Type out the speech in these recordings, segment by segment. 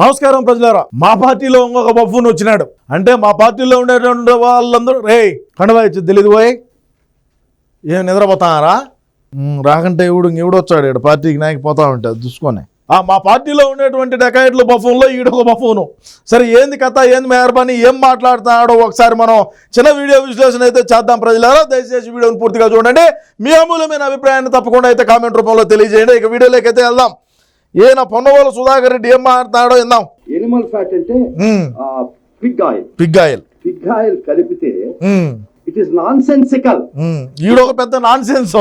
నమస్కారం ప్రజలారా. మా పార్టీలో ఇంకొక బఫూన్ వచ్చినాడు. అంటే మా పార్టీలో ఉండేటువంటి వాళ్ళందరూ రే కండవా ఇచ్చి తెలియదు పోయి. ఏం నిద్రపోతానారా? రాకంటే ఇవిడు ఈవిడ వచ్చాడు ఇక్కడ పార్టీకి నాయకు పోతా ఉంటాడు చూసుకొని. ఆ మా పార్టీలో ఉండేటువంటి డెకాయిట్లు బఫూన్లో ఈడొక బఫూను. సరే ఏంది కథ ఏంది మెహర్బానీ ఏం మాట్లాడుతున్నాడో? ఒకసారి మనం చిన్న వీడియో విశ్లేషణ అయితే చేద్దాం ప్రజలారా. దయచేసి వీడియోని పూర్తిగా చూడండి. మీ అమూల్యమైన అభిప్రాయాన్ని తప్పకుండా అయితే కామెంట్ రూపంలో తెలియజేయండి. ఇక వీడియోలోకి అయితే వెళ్దాం. ఈయన పొన్నవోలు సుధాకర్ రెడ్డి ఏం మాట్లాడతాడో విందాం. ఎనిమల్ ఫ్యాట్ అంటే pig oil pig oil pig oil కలిపితే ఇట్ ఈస్ నాన్ సెన్సికల్ ఈడొక పెద్ద నాన్ సెన్స్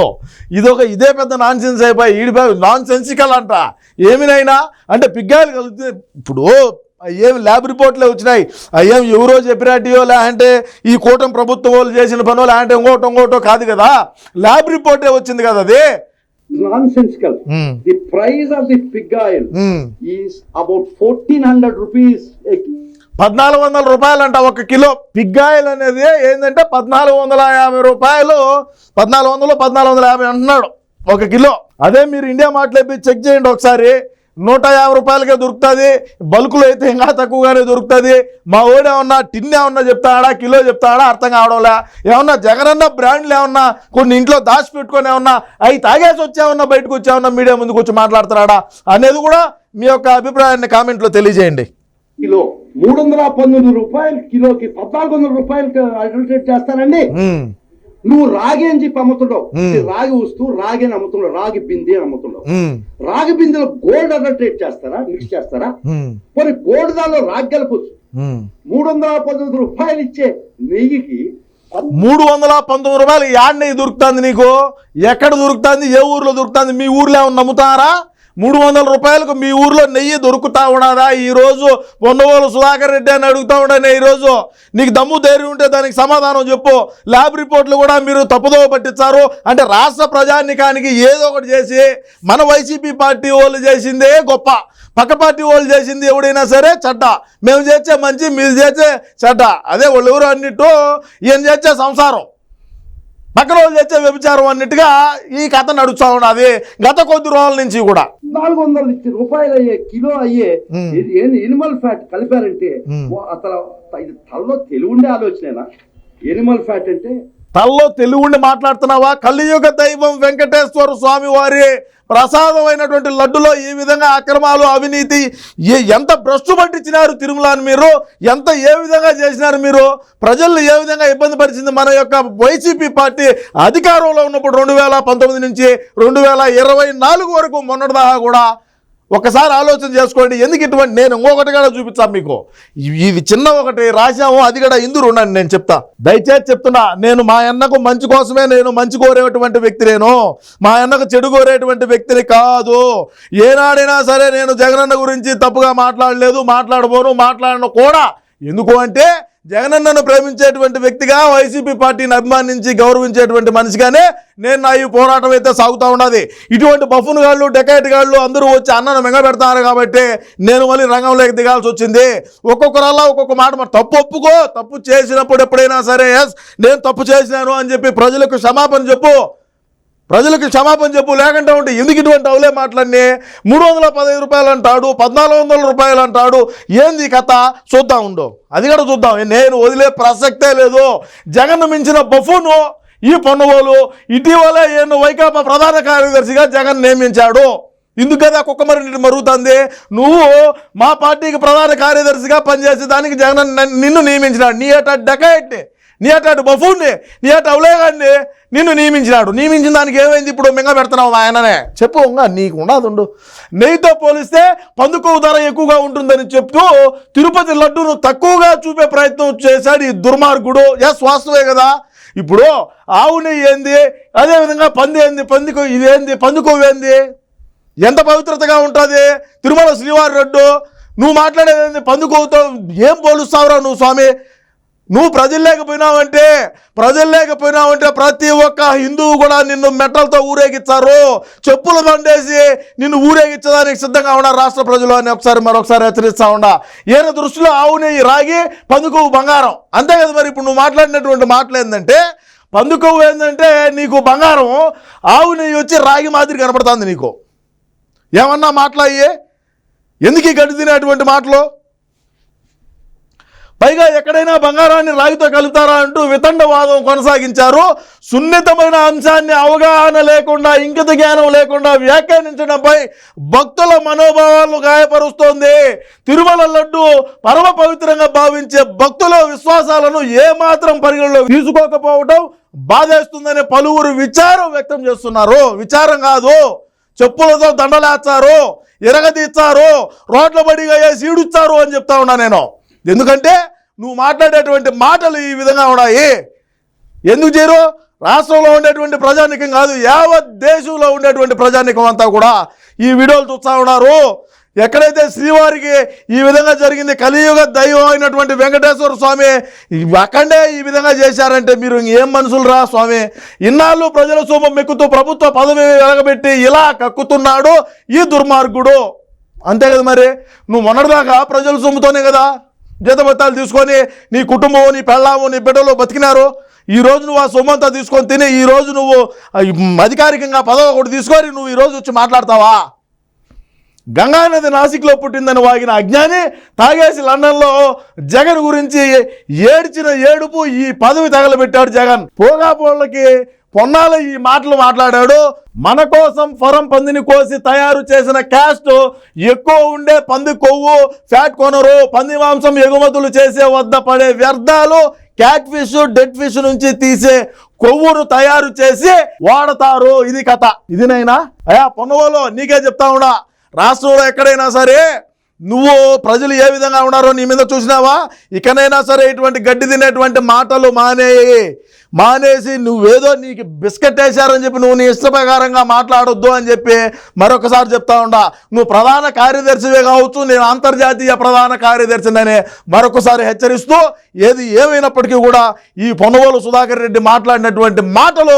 ఇదొక ఇదే పెద్ద నాన్ సెన్స్ అయిపోయి ఈడి నాన్ సెన్సికల్ అంట. ఏమినైనా అంటే పిగ్గాయలు కలిగితే ఇప్పుడు ఏం ల్యాబ్ రిపోర్ట్లే వచ్చినాయి. అయ్యేం ఎవరో చెప్పినట్టియో లేదంటే ఈ కూటమి ప్రభుత్వం వాళ్ళు చేసిన పనో లేదంటే ఇంకోటో ఇంకోటో కాదు కదా. ల్యాబ్ రిపోర్టే వచ్చింది కదా అది. Sensical um, the price of the pig oil um. Is about fourteen hundred rupees పద్నాలుగు వందల రూపాయలంట ఒక కిలో పిగ్గాయలు అనేది ఏంటంటే పద్నాలుగు వందల యాభై రూపాయలు. పద్నాలుగు వందలు పద్నాలుగు వందల యాభై అంటున్నాడు ఒక కిలో. అదే మీరు ఇండియా మార్ట్లో చెక్ చేయండి ఒకసారి. నూట యాభై రూపాయలకే దొరుకుతుంది బల్కులో అయితే ఇంకా తక్కువగానే దొరుకుతుంది. మా ఓడు ఏమన్నా టిన్ ఏమన్నా చెప్తాడా కిలో చెప్తాడా అర్థం కావడంలే? ఏమన్నా జగనన్న బ్రాండ్లు ఏమన్నా కొన్ని ఇంట్లో దాచి పెట్టుకొని ఏమన్నా అవి తాగేసి వచ్చామన్నా బయటకు వచ్చామన్నా మీడియా ముందుకు వచ్చి మాట్లాడుతున్నాడా? అనేది కూడా మీ యొక్క అభిప్రాయాన్ని కామెంట్లో తెలియజేయండి. కిలో మూడు వందల పంతొమ్మిది రూపాయలు కిలోకి పద్నాలుగు వందల రూపాయలకి అడ్వర్టైజ్ చేస్తానండి ఉమ్. నువ్వు రాగి అని చెప్పి అమ్ముతుండవు. రాగి వస్తువు రాగి అని అమ్ముతుండవు. రాగి బింది అని అమ్ముతుండవు. రాగి బిందెలో గోల్డ్ అడ్వర్టైజ్ చేస్తారా? మిక్స్ చేస్తారా? మరి గోల్డ్ దానిలో రాగి కలపచ్చు. మూడు వందల పంతొమ్మిది రూపాయలు ఇచ్చే నెయ్యికి మూడు వందల పంతొమ్మిది రూపాయలు యాడ్ నెయ్యి దొరుకుతుంది నీకు? ఎక్కడ దొరుకుతుంది? ఏ ఊర్లో దొరుకుతుంది? మీ ఊర్లో ఏమన్నా నమ్ముతారా? మూడు వందల రూపాయలకు మీ ఊర్లో నెయ్యి దొరుకుతా ఉన్నదా? ఈరోజు రోజు పొన్నవోలు సుధాకర్ రెడ్డి అని అడుగుతా ఉండనే ఈరోజు నీకు దమ్ము ధైర్యం ఉంటే దానికి సమాధానం చెప్పు. ల్యాబ్ రిపోర్ట్లు కూడా మీరు తప్పుదోవ పట్టించారు. అంటే రాష్ట్ర ప్రజానికానికి ఏదో ఒకటి చేసి మన వైసీపీ పార్టీ వాళ్ళు చేసిందే గొప్ప. పక్క పార్టీ వాళ్ళు చేసింది ఎవడైనా సరే చెడ్డ. మేము చేసే మంచి మీరు చేసే చెడ్డ. అదే వాళ్ళు ఎవరు అన్నిట్టు ఈయన చేసే సంసారం. వాళ్ళు చేసే వ్యభిచారం అన్నట్టుగా ఈ కథ నడుస్తూ ఉన్నది. గత కొద్ది రోజుల నుంచి కూడా. నాలుగు వందల రూపాయలు అయ్యే కిలో అయ్యే ఎనిమల్ ఫ్యాట్ కలిపారంటే అసలు ఇది తలలో తెలివుండే ఆలోచనేనా? ఎనిమల్ ఫ్యాట్ అంటే? తల్లో తెలుగుండి మాట్లాడుతున్నావా? కలియుగ దైవం వెంకటేశ్వర స్వామి వారి ప్రసాదమైనటువంటి లడ్డులో ఈ విధంగా అక్రమాలు అవినీతి ఏ- ఎంత భ్రష్టు పట్టించినారు తిరుమలని మీరు ఎంత ఏ విధంగా చేసినారు మీరు ప్రజల్ని ఏ విధంగా ఇబ్బంది పరిచింది మన యొక్క వైసీపీ పార్టీ అధికారంలో ఉన్నప్పుడు రెండు వేల పంతొమ్మిది నుంచి రెండు వేల ఇరవై నాలుగు వరకు మొన్నటిదాకా కూడా ఒకసారి ఆలోచన చేసుకోండి. ఎందుకు ఇటువంటి నేను ఇంకొకటి కూడా చూపించాను మీకు. ఇవి- ఇది చిన్న ఒకటి రాశాము అది కూడా ఇందురు ఉండండి నేను చెప్తా. దయచేసి చెప్తున్నా నేను మా అన్నకు మంచి కోసమే నేను మంచి కోరేటువంటి వ్యక్తి నేను. మా అన్నకు చెడు కోరేటువంటి వ్యక్తిని కాదు. ఏనాడైనా సరే నేను జగనన్న గురించి తప్పుగా మాట్లాడలేదు మాట్లాడబోను మాట్లాడను కూడా. ఎందుకు అంటే జగనన్నను ప్రేమించేటువంటి వ్యక్తిగా వైసీపీ పార్టీని అభిమానించి గౌరవించేటువంటి మనిషిగానే నేను నా ఈ పోరాటం అయితే సాగుతూ ఉన్నది. ఇటువంటి బఫున్ గాళ్ళు డెకైట్ గాళ్ళు అందరూ వచ్చి అన్నను మింగబెడతారు కాబట్టి నేను మళ్ళీ రంగంలోకి దిగాల్సి వచ్చింది. ఒక్కొక్కరల్లా ఒక్కొక్క మాట మరి తప్పు ఒప్పుకో తప్పు చేసినప్పుడు ఎప్పుడైనా సరే ఎస్ నేను తప్పు చేసినాను అని చెప్పి ప్రజలకు క్షమాపణ చెప్పు. ప్రజలకు క్షమాపణ చెప్పు లేకుండా ఉంటే ఎందుకు ఇటువంటి అవులే మాటలన్నీ మూడు వందల పదహైదు రూపాయలు అంటాడు పద్నాలుగు వందల రూపాయలు అంటాడు. ఏంది కథ? చూద్దాం ఉండు. అది కూడా చూద్దాం. నేను వదిలే ప్రసక్తే లేదు. జగన్ మించిన బఫును ఈ పొన్నవోలు ఇటీవలే ఈయన వైకాపా ప్రధాన కార్యదర్శిగా జగన్ నియమించాడు. ఇందుకు కదా కుక్కమరి నీటి మరుగుతుంది? నువ్వు మా పార్టీకి ప్రధాన కార్యదర్శిగా పనిచేసే దానికి జగన్ నిన్ను నియమించినాడు. నీ అట డకాయట్ని నీ అటాడు బఫూన్ని నీ అట అవలేగాన్ని నిన్ను నియమించినాడు. నియమించిన దానికి ఏమైంది ఇప్పుడు? మింగ పెడుతున్నావు ఆయననే చెప్పు నీకు ఉండదుండు నెయ్యితో పోలిస్తే పందుకో ధర ఎక్కువగా ఉంటుందని చెప్తూ తిరుపతి లడ్డును తక్కువగా చూపే ప్రయత్నం చేశాడు ఈ దుర్మార్గుడు. ఎస్ వాస్తవే కదా? ఇప్పుడు ఆవు నెయ్యి ఏంది? అదేవిధంగా పంది ఏంది? పందికొ ఇదేంది పందుకోవు ఏంది? ఎంత పవిత్రతగా ఉంటుంది? తిరుమల శ్రీవారి రెడ్డు నువ్వు మాట్లాడేది పందుకోవుతో ఏం పోలుస్తావురా నువ్వు స్వామి? నువ్వు ప్రజలు లేకపోయినావంటే ప్రజలు లేకపోయినావంటే ప్రతి ఒక్క హిందువు కూడా నిన్ను మెట్టలతో ఊరేగిస్తారు చెప్పులు బండేసి నిన్ను ఊరేగించడానికి సిద్ధంగా ఉన్నారు రాష్ట్ర ప్రజలు అని ఒకసారి మరొకసారి హెచ్చరిస్తా ఉండా ఈయన దృష్టిలో ఆవు నెయ్యి రాగి పందుకోవు బంగారం. అంతే కదా మరి ఇప్పుడు నువ్వు మాట్లాడినటువంటి మాటలు ఏంటంటే పందుకోవు ఏంటంటే నీకు బంగారం ఆవు నెయ్యి వచ్చి రాగి మాదిరి కనపడుతుంది నీకు. ఏమన్నా మాట్లాడి ఎందుకు గడి తినేటువంటి మాటలు? పైగా ఎక్కడైనా బంగారాన్ని రాయితో కలుపుతారా అంటూ వితండవాదం కొనసాగించారు. సున్నితమైన అంశాన్ని అవగాహన లేకుండా ఇంకిత జ్ఞానం లేకుండా వ్యాఖ్యానించడంపై భక్తుల మనోభావాలను గాయపరుస్తోంది. తిరుమల లడ్డు పరమ పవిత్రంగా భావించే భక్తుల విశ్వాసాలను ఏమాత్రం పరిగణలో తీసుకోకపోవడం బాధేస్తుందని పలువురు విచారం వ్యక్తం చేస్తున్నారు. విచారం కాదు చెప్పులతో దండలేస్తారు ఇరగదీస్తారు రోడ్ల బడిగా వేసి ఈడుస్తారు అని చెప్తా ఉన్నా నేను. ఎందుకంటే నువ్వు మాట్లాడేటువంటి మాటలు ఈ విధంగా ఉన్నాయి. ఎందుకు చేయరు? రాష్ట్రంలో ఉండేటువంటి ప్రజానికం కాదు యావత్ దేశంలో ఉండేటువంటి ప్రజానికం అంతా కూడా ఈ వీడియోలు చూస్తూ ఉన్నారు. ఎక్కడైతే శ్రీవారికి ఈ విధంగా జరిగింది కలియుగ దైవం అయినటువంటి వెంకటేశ్వర స్వామి అక్కడే ఈ విధంగా చేశారంటే మీరు ఏం మనుషులు రా స్వామి? ఇన్నాళ్ళు ప్రజల సొమ్ము మెక్కుతూ ప్రభుత్వ పదవి వెలగబెట్టి ఇలా కక్కుతున్నాడు ఈ దుర్మార్గుడు. అంతే కదా మరి? నువ్వు మొన్నటిదాకా ప్రజల సొమ్ముతోనే కదా జీతభత్తాలు తీసుకొని నీ కుటుంబం నీ పెళ్ళాము నీ బిడ్డలు బతికినారు ఈ రోజు నువ్వు ఆ సొమ్మంతా తీసుకొని తిని ఈ రోజు నువ్వు అధికారికంగా పదవి ఒకటి తీసుకొని నువ్వు ఈ రోజు వచ్చి మాట్లాడతావా? గంగానది నాసిక్లో పుట్టిందని వాగిన అజ్ఞాని తాగేసి లండన్లో జగన్ గురించి ఏడ్చిన ఏడుపు ఈ పదవి తగలబెట్టాడు జగన్. పోగాపోళ్ళకి పొన్నాల ఈ మాటలు మాట్లాడాడు. మన కోసం ఫరం పందిని కోసి తయారు చేసిన క్యాస్ట్ ఎక్కువ ఉండే పంది కొవ్వు ఫ్యాట్ కొనరు పంది మాంసం ఎగుమతులు చేసే వద్ద పడే వ్యర్థాలు క్యాట్ ఫిష్ డెడ్ ఫిష్ నుంచి తీసే కొవ్వును తయారు చేసి వాడతారు. ఇది కథ. ఇదినైనా అయా పొన్నవోలో నీకే చెప్తా ఉన్నా. రాష్ట్రంలో ఎక్కడైనా సరే నువ్వు ప్రజలు ఏ విధంగా ఉన్నారో నీ మీద చూసినావా? ఇకనైనా సరే ఇటువంటి గడ్డి తినేటువంటి మాటలు మానేయి. మానేసి నువ్వేదో నీకు బిస్కెట్ వేశారని చెప్పి నువ్వు నీ ఇష్ట ప్రకారంగా మాట్లాడొద్దు అని చెప్పి మరొకసారి చెప్తా ఉండా. నువ్వు ప్రధాన కార్యదర్శివే కావచ్చు నేను అంతర్జాతీయ ప్రధాన కార్యదర్శినని మరొకసారి హెచ్చరిస్తూ ఏది ఏమైనప్పటికీ కూడా ఈ పొన్నవోలు సుధాకర్ రెడ్డి మాట్లాడినటువంటి మాటలు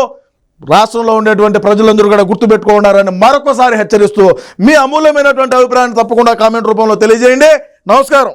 రాష్ట్రంలో ఉండేటువంటి ప్రజలందరూ కూడా గుర్తుపెట్టుకున్నారని మరొకసారి హెచ్చరిస్తూ మీ అమూల్యమైనటువంటి అభిప్రాయాన్ని తప్పకుండా కామెంట్ రూపంలో తెలియజేయండి. నమస్కారం.